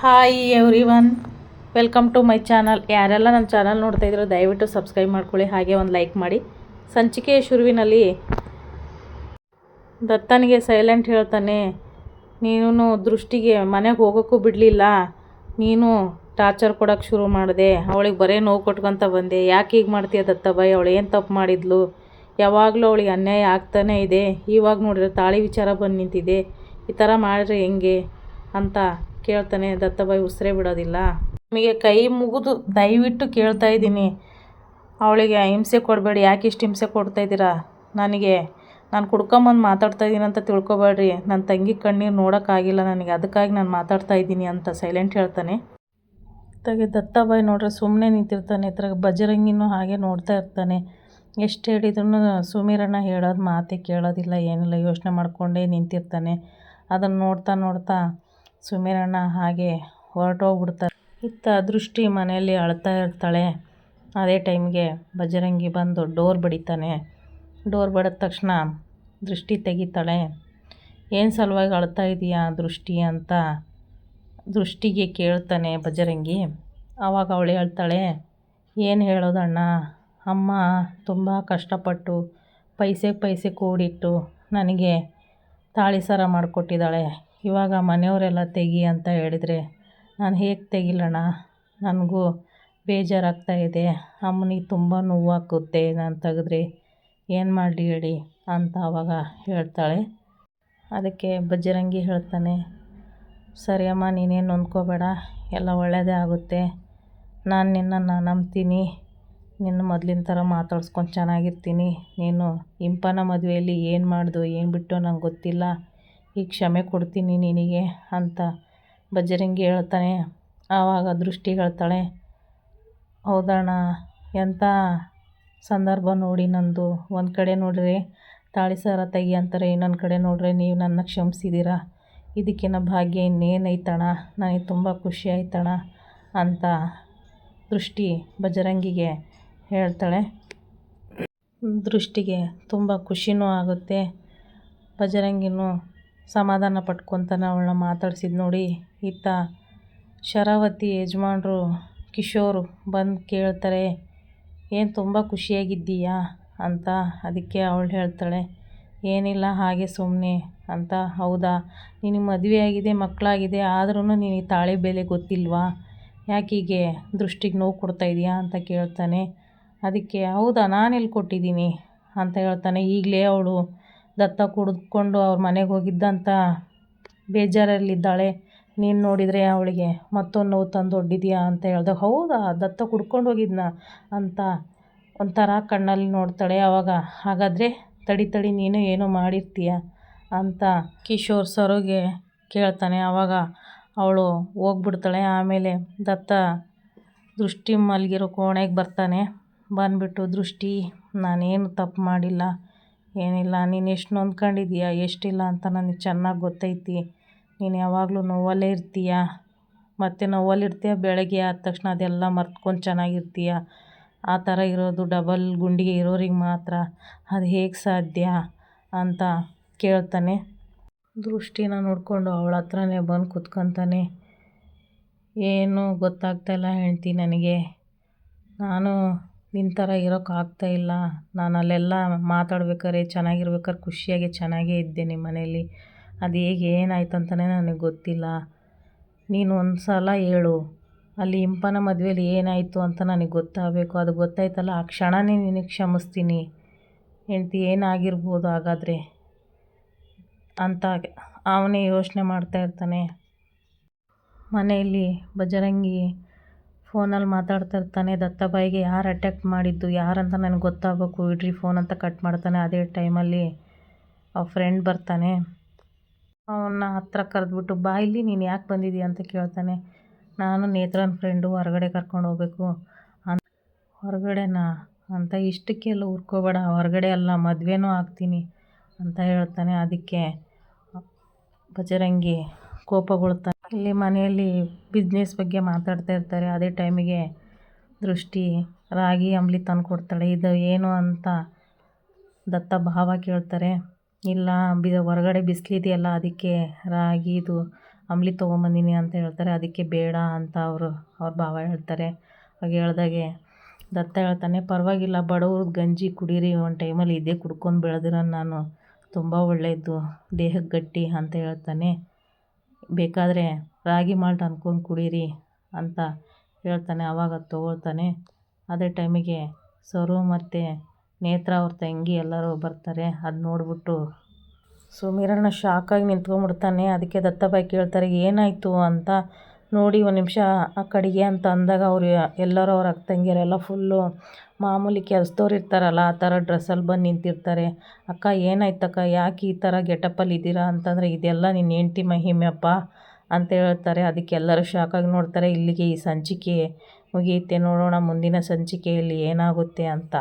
Hi everyone welcome to my channel ಯಾರೆಲ್ಲ ನನ್ನ channel ನೋಡ್ತಾ ಇದ್ರು ದಯವಿಟ್ಟು ಸಬ್ಸ್ಕ್ರೈಬ್ ಮಾಡ್ಕೊಳ್ಳಿ, ಹಾಗೆ ಒಂದು ಲೈಕ್ ಮಾಡಿ. ಸಂಚಿಕೆಯ ಶುರುವಿನಲ್ಲಿ ದತ್ತನಿಗೆ ಸೈಲೆಂಟ್ ಹೇಳ್ತಾನೆ, ನೀನು ದೃಷ್ಟಿಗೆ ಮನೆಗೆ ಹೋಗೋಕ್ಕೂ ಬಿಡಲಿಲ್ಲ. ನೀನು ಟಾರ್ಚರ್ ಕೊಡೋಕ್ಕೆ ಶುರು ಮಾಡಿದೆ. ಅವಳಿಗೆ ಬರೇ ನೋವು ಕೊಟ್ಕೊತ ಬಂದೆ. ಯಾಕೆ ಹೀಗೆ ಮಾಡ್ತೀಯ ದತ್ತಬಾಯಿ? ಅವಳು ಏನು ತಪ್ಪು ಮಾಡಿದ್ಲು? ಯಾವಾಗಲೂ ಅವಳಿಗೆ ಅನ್ಯಾಯ ಆಗ್ತಾನೇ ಇದೆ. ಇವಾಗ ನೋಡಿದ್ರೆ ತಾಳಿ ವಿಚಾರ ಬಂದು ನಿಂತಿದೆ. ಈ ಥರ ಮಾಡಿದ್ರೆ ಹೆಂಗೆ? ಅಂತ ಕೇಳ್ತಾನೆ, ದತ್ತಬಾಯಿ ಉಸಿರೇ ಬಿಡೋದಿಲ್ಲ. ನಿಮಗೆ ಕೈ ಮುಗಿದು ದಯವಿಟ್ಟು ಕೇಳ್ತಾ ಇದ್ದೀನಿ. ಅವಳಿಗೆ ಹಿಂಸೆ ಕೊಡಬೇಡಿ. ಯಾಕೆ ಇಷ್ಟು ಹಿಂಸೆ ಕೊಡ್ತಾ ಇದ್ದೀರಾ? ನನಗೆ, ನಾನು ಕುಡ್ಕೊಂಬಂದು ಮಾತಾಡ್ತಾ ಇದ್ದೀನಿ ಅಂತ ತಿಳ್ಕೊಬೇಡ್ರಿ. ನನ್ನ ತಂಗಿ ಕಣ್ಣೀರು ನೋಡೋಕ್ಕಾಗಿಲ್ಲ ನನಗೆ. ಅದಕ್ಕಾಗಿ ನಾನು ಮಾತಾಡ್ತಾ ಇದ್ದೀನಿ ಅಂತ ಸೈಲೆಂಟ್ ಹೇಳ್ತಾನೆ. ತಗೆ ದತ್ತಾಬಾಯಿ ನೋಡ್ರೆ ಸುಮ್ಮನೆ ನಿಂತಿರ್ತಾನೆ. ಇದ್ರಾಗ ಬಜರಂಗಿನೂ ಹಾಗೆ ನೋಡ್ತಾ ಇರ್ತಾನೆ. ಎಷ್ಟು ಹೇಳಿದ್ರು ಸುಮೀರಣ್ಣ ಹೇಳೋದು ಮಾತೇ ಕೇಳೋದಿಲ್ಲ, ಏನಿಲ್ಲ, ಯೋಚನೆ ಮಾಡಿಕೊಂಡೇ ನಿಂತಿರ್ತಾನೆ. ಅದನ್ನು ನೋಡ್ತಾ ನೋಡ್ತಾ ಸುಮೀರಣ್ಣ ಹಾಗೆ ಹೊರಟೋಗ್ಬಿಡ್ತಾರೆ. ಇತ್ತ ದೃಷ್ಟಿ ಮನೆಯಲ್ಲಿ ಅಳ್ತಾ ಇರ್ತಾಳೆ. ಅದೇ ಟೈಮ್ಗೆ ಬಜರಂಗಿ ಬಂದು ಡೋರ್ ಬಡಿತಾನೆ. ಡೋರ್ ಬಡಿದ ತಕ್ಷಣ ದೃಷ್ಟಿ ತೆಗಿತಾಳೆ. ಏನು ಸಲುವಾಗಿ ಅಳ್ತಾ ಇದೆಯಾ ದೃಷ್ಟಿ ಅಂತ ದೃಷ್ಟಿಗೆ ಕೇಳ್ತಾನೆ ಬಜರಂಗಿ ಆವಾಗ ಅವಳು ಹೇಳ್ತಾಳೆ, ಏನು ಹೇಳೋದಣ್ಣ? ಅಮ್ಮ ತುಂಬ ಕಷ್ಟಪಟ್ಟು ಪೈಸೆ ಪೈಸೆ ಕೂಡಿಟ್ಟು ನನಗೆ ತಾಳಿ ಸರ ಮಾಡಿಕೊಟ್ಟಿದ್ದಾಳೆ. ಇವಾಗ ಮನೆಯವರೆಲ್ಲ ತೆಗಿ ಅಂತ ಹೇಳಿದರೆ, ನಾನು ಹೇಗೆ ತೆಗಿಲಣ್ಣ? ನನಗೂ ಬೇಜಾರಾಗ್ತಾ ಇದೆ. ಅಮ್ಮನಿಗೆ ತುಂಬ ನೋವಾಗುತ್ತೆ ನಾನು ತೆಗೆದ್ರೆ ಏನು ಮಾಡಲಿ ಹೇಳಿ ಅಂತ ಆವಾಗ ಹೇಳ್ತಾಳೆ. ಅದಕ್ಕೆ ಬಜರಂಗಿ ಹೇಳ್ತಾನೆ, ಸರಿ ಅಮ್ಮ, ನೀನೇನು ನೊಂದ್ಕೋಬೇಡ. ಎಲ್ಲ ಒಳ್ಳೆಯದೇ ಆಗುತ್ತೆ. ನಾನು ನಿನ್ನನ್ನು ನಂಬ್ತೀನಿ. ನಿನ್ನ ಮೊದಲಿನ ಥರ ಮಾತಾಡ್ಸ್ಕೊಂಡು ಚೆನ್ನಾಗಿರ್ತೀನಿ. ನೀನು ಇಂಪನ ಮದುವೆಯಲ್ಲಿ ಏನು ಮಾಡಿದು, ಏನು ಬಿಟ್ಟು ನಂಗೆ ಗೊತ್ತಿಲ್ಲ. ಈಗ ಕ್ಷಮೆ ಕೊಡ್ತೀನಿ ನಿನಗೆ ಅಂತ ಬಜರಂಗಿ ಹೇಳ್ತಾನೆ. ಆವಾಗ ದೃಷ್ಟಿ ಹೇಳ್ತಾಳೆ, ಹೌದಣ್ಣ ಎಂಥ ಸಂದರ್ಭ ನೋಡಿ ನಂದು. ಒಂದು ಕಡೆ ನೋಡ್ರಿ, ತಾಳಿ ಸರ ತೆಗಿ ಅಂತಾರೆ, ಇನ್ನೊಂದು ಕಡೆ ನೋಡ್ರಿ, ನೀವು ನನ್ನ ಕ್ಷಮಿಸಿದ್ದೀರ ಇದಕ್ಕಿನ್ನ ಭಾಗ್ಯ ಇನ್ನೇನೈತಣ ನನಗೆ ತುಂಬ ಖುಷಿ ಆಯ್ತಣ ಅಂತ ದೃಷ್ಟಿ ಬಜರಂಗಿಗೆ ಹೇಳ್ತಾಳೆ. ದೃಷ್ಟಿಗೆ ತುಂಬ ಖುಷಿನೂ ಆಗುತ್ತೆ ಬಜರಂಗಿನೂ ಸಮಾಧಾನ ಪಟ್ಕೊತಾನೆ ಅವಳನ್ನ ಮಾತಾಡ್ಸಿದ್ದು ನೋಡಿ ಇತ್ತ ಶರಾವತಿ ಯಜಮಾನ್ರು, ಕಿಶೋರು ಬಂದು ಕೇಳ್ತಾರೆ, ಏನು ತುಂಬ ಖುಷಿಯಾಗಿದ್ದೀಯಾ? ಅಂತ ಅದಕ್ಕೆ ಅವಳು ಹೇಳ್ತಾಳೆ, ಏನಿಲ್ಲ, ಹಾಗೆ ಸುಮ್ಮನೆ ಅಂತ, ಹೌದಾ? ನಿನಗೆ ಮದುವೆ ಆಗಿದೆ ಮಕ್ಕಳಾಗಿದೆ ಆದ್ರೂ ನಿನಗೆ ತಾಳಿ ಬೆಲೆ ಗೊತ್ತಿಲ್ವಾ? ಯಾಕೆ ಹೀಗೆ ದೃಷ್ಟಿಗೆ ನೋವು ಕೊಡ್ತಾ ಇದೆಯಾ? ಅಂತ ಕೇಳ್ತಾನೆ, ಅದಕ್ಕೆ ಹೌದಾ? ನಾನೆಲ್ಲಿ ಕೊಟ್ಟಿದ್ದೀನಿ? ಅಂತ ಹೇಳ್ತಾನೆ, ಈಗಲೇ ಅವಳು ದತ್ತ ಕುಡಿದ್ಕೊಂಡು ಅವ್ರ ಮನೆಗೆ ಹೋಗಿದ್ದಂತ ಬೇಜಾರಲ್ಲಿದ್ದಾಳೆ. ನೀನು ನೋಡಿದರೆ ಅವಳಿಗೆ ಮತ್ತೊಂದು ನೋವು ತಂದು ಒಡ್ಡಿದ್ಯಾ? ಅಂತ ಹೇಳ್ದೆ. ಹೌದಾ, ದತ್ತ ಕುಡ್ಕೊಂಡು ಹೋಗಿದ್ನಾ? ಅಂತ ಒಂಥರ ಕಣ್ಣಲ್ಲಿ ನೋಡ್ತಾಳೆ. ಆವಾಗ ಹಾಗಾದರೆ ತಡಿ ತಡಿ, ನೀನು ಏನೋ ಮಾಡಿರ್ತೀಯ? ಅಂತ ಕಿಶೋರ್ ಸರೋಗೆ ಕೇಳ್ತಾನೆ. ಆವಾಗ ಅವಳು ಹೋಗ್ಬಿಡ್ತಾಳೆ. ಆಮೇಲೆ ದತ್ತ ದೃಷ್ಟಿ ಮಲಗಿರೋ ಕೋಣೆಗೆ ಬರ್ತಾನೆ. ಬಂದುಬಿಟ್ಟು, ದೃಷ್ಟಿ, ನಾನೇನು ತಪ್ಪು ಮಾಡಿಲ್ಲ. ಏನಿಲ್ಲ, ನೀನು ಎಷ್ಟು ನೊಂದ್ಕೊಂಡಿದೀಯ, ಎಷ್ಟಿಲ್ಲ ಅಂತ ನನಗೆ ಚೆನ್ನಾಗಿ ಗೊತ್ತೈತಿ. ನೀನು ಯಾವಾಗಲೂ ನೋವಲ್ಲೇ ಇರ್ತೀಯ. ಮತ್ತು ನೋವಲ್ಲಿರ್ತೀಯ, ಬೆಳಗ್ಗೆ ಆದ ತಕ್ಷಣ ಅದೆಲ್ಲ ಮರ್ತ್ಕೊಂಡು ಚೆನ್ನಾಗಿರ್ತೀಯ. ಆ ಥರ ಇರೋದು ಡಬಲ್ ಗುಂಡಿಗೆ ಇರೋರಿಗೆ ಮಾತ್ರ. ಅದು ಹೇಗೆ ಸಾಧ್ಯ ಅಂತ ಕೇಳ್ತಾನೆ. ದೃಷ್ಟಿನ ನೋಡಿಕೊಂಡು ಅವಳ ಹತ್ರನೇ ಬಂದು ಕುತ್ಕೊತಾನೆ. ಏನೂ ಗೊತ್ತಾಗ್ತಾಯಿಲ್ಲ ಹೇಳ್ತೀನಿ ನನಗೆ. ನಾನು ನಿನ್ನ ಥರ ಇರೋಕ್ಕಾಗ್ತಾಯಿಲ್ಲ ನಾನು ಅಲ್ಲೆಲ್ಲ ಮಾತಾಡ್ಬೇಕಾದ್ರೆ ಚೆನ್ನಾಗಿರ್ಬೇಕಾದ್ರೆ ಖುಷಿಯಾಗಿ ಚೆನ್ನಾಗೇ ಇದ್ದೆ ನಿಮ್ಮ ಮನೇಲಿ. ಅದು ಹೇಗೆ ಏನಾಯ್ತು ಅಂತಲೇ ನನಗೆ ಗೊತ್ತಿಲ್ಲ. ನೀನು ಒಂದು ಸಲ ಹೇಳು. ಅಲ್ಲಿ ಇಂಪನ ಮದುವೆಯಲ್ಲಿ ಏನಾಯಿತು ಅಂತ ನನಗೆ ಗೊತ್ತಾಗಬೇಕು. ಅದು ಗೊತ್ತಾಯ್ತಲ್ಲ, ಆ ಕ್ಷಣನೇ ನಿನಗೆ ಕ್ಷಮಿಸ್ತೀನಿ. ಹೆಂಡ್ತಿ ಏನಾಗಿರ್ಬೋದು ಹಾಗಾದರೆ? ಅಂತ ಅವನೇ ಯೋಚನೆ ಮಾಡ್ತಾ ಇರ್ತಾನೆ. ಮನೆಯಲ್ಲಿ ಬಜರಂಗಿ ಫೋನಲ್ಲಿ ಮಾತಾಡ್ತಾ ಇರ್ತಾನೆ ದತ್ತಬಾಯಿಗೆ ಯಾರು ಅಟ್ಯಾಕ್ ಮಾಡಿದ್ದು, ಯಾರಂತ ನನಗೆ ಗೊತ್ತಾಗಬೇಕು. ಇಡ್ರಿ ಫೋನ್ ಅಂತ ಕಟ್ ಮಾಡ್ತಾನೆ. ಅದೇ ಟೈಮಲ್ಲಿ ಆ ಫ್ರೆಂಡ್ ಬರ್ತಾನೆ. ಅವನ್ನ ಹತ್ರ ಕರೆದ್ಬಿಟ್ಟು, ಬಾ, ಇಲ್ಲಿ ನೀನು ಯಾಕೆ ಬಂದಿದ್ದೀಯ ಅಂತ ಕೇಳ್ತಾನೆ. ನಾನು ನೇತ್ರನ ಫ್ರೆಂಡು ಹೊರಗಡೆ ಕರ್ಕೊಂಡು ಹೋಗ್ಬೇಕು. ಅಂತ ಹೊರಗಡೆನಾ? ಅಂತ ಇಷ್ಟಕ್ಕೆಲ್ಲ ಉರ್ಕೋಬೇಡ ಹೊರಗಡೆ ಅಲ್ಲ, ಮದುವೆನೂ ಆಗ್ತೀನಿ. ಅಂತ ಹೇಳ್ತಾನೆ. ಅದಕ್ಕೆ ಬಜರಂಗಿ ಕೋಪಗೊಳ್ತಾನೆ. ಇಲ್ಲಿ ಮನೆಯಲ್ಲಿ ಬಿಸ್ನೆಸ್ ಬಗ್ಗೆ ಮಾತಾಡ್ತಾ ಇರ್ತಾರೆ. ಅದೇ ಟೈಮಿಗೆ ದೃಷ್ಟಿ ರಾಗಿ ಅಂಬ್ಲಿ ತಂದು ಕೊಡ್ತಾಳೆ. ಇದು ಏನು ಅಂತ ದತ್ತ ಭಾವ ಕೇಳ್ತಾರೆ. ಇಲ್ಲ, ಬಿ, ಹೊರಗಡೆ ಬಿಸಿಲಿದೆಯಲ್ಲ, ಅದಕ್ಕೆ ರಾಗಿದು ಅಂಬ್ಲಿ ತೊಗೊಂಬಂದೀನಿ ಅಂತ ಹೇಳ್ತಾರೆ. ಅದಕ್ಕೆ ಬೇಡ ಅಂತ ಅವರು, ಅವ್ರ ಭಾವ ಹೇಳ್ತಾರೆ. ಹಾಗೆ ಹೇಳ್ದಾಗೆ ದತ್ತ ಹೇಳ್ತಾನೆ, ಪರವಾಗಿಲ್ಲ ಬಡವ್ರದ್ದು ಗಂಜಿ ಕುಡೀರಿ, ಒಂದು ಟೈಮಲ್ಲಿ ಇದೇ ಕುಡ್ಕೊಂಡು ಬೆಳೆದಿರೋ ನಾನು ತುಂಬ ಒಳ್ಳೆಯದು ದೇಹಕ್ಕೆ ಗಟ್ಟಿ ಅಂತ ಹೇಳ್ತಾನೆ. ಬೇಕಾದರೆ ರಾಗಿ ಮಾಲ್ಟ್ ಅನ್ಕೊಂಡು ಕುಡೀರಿ ಅಂತ ಹೇಳ್ತಾನೆ ಆವಾಗ ತೊಗೊಳ್ತಾನೆ. ಅದೇ ಟೈಮಿಗೆ ಸರು ಮತ್ತು ನೇತ್ರ ಅವ್ರ ತಂಗಿ ಎಲ್ಲರೂ ಬರ್ತಾರೆ. ಅದು ನೋಡಿಬಿಟ್ಟು ಸುಮೀರಣ್ಣ ಶಾಕಾಗಿ ನಿಂತ್ಕೊಂಡ್ಬಿಡ್ತಾನೆ. ಅದಕ್ಕೆ ದತ್ತಬಾಯಿ ಕೇಳ್ತಾರೆ, ಏನಾಯಿತು ಅಂತ ನೋಡಿ ಒಂದು ನಿಮಿಷ ಆ ಕಡೆಗೆ ಅಂತ ಅಂದಾಗ ಅವರು ಎಲ್ಲರೂ ಅವ್ರ ಅಕ್ಕ ತಂಗಿಯರೆಲ್ಲ ಫುಲ್ಲು ಮಾಮೂಲಿ ಕೆಲಸದವ್ರು ಇರ್ತಾರಲ್ಲ, ಆ ಥರ ಡ್ರೆಸ್ಸಲ್ಲಿ ಬಂದು ನಿಂತಿರ್ತಾರೆ. ಅಕ್ಕ ಏನಾಯ್ತಕ್ಕ ಯಾಕೆ ಈ ಥರ ಗೆಟಪ್ಪಲ್ಲಿ ಇದ್ದೀರಾ? ಅಂತಂದರೆ, ಇದೆಲ್ಲ ನಿನ್ನ ಹೆಂಡ್ತಿ ಮಹಿಮೆಯಪ್ಪ ಅಂತ ಹೇಳ್ತಾರೆ. ಅದಕ್ಕೆ ಎಲ್ಲರೂ ಶಾಕಾಗಿ ನೋಡ್ತಾರೆ. ಇಲ್ಲಿಗೆ ಈ ಸಂಚಿಕೆ ಮುಗಿಯುತ್ತೆ. ನೋಡೋಣ ಮುಂದಿನ ಸಂಚಿಕೆಯಲ್ಲಿ ಏನಾಗುತ್ತೆ ಅಂತ.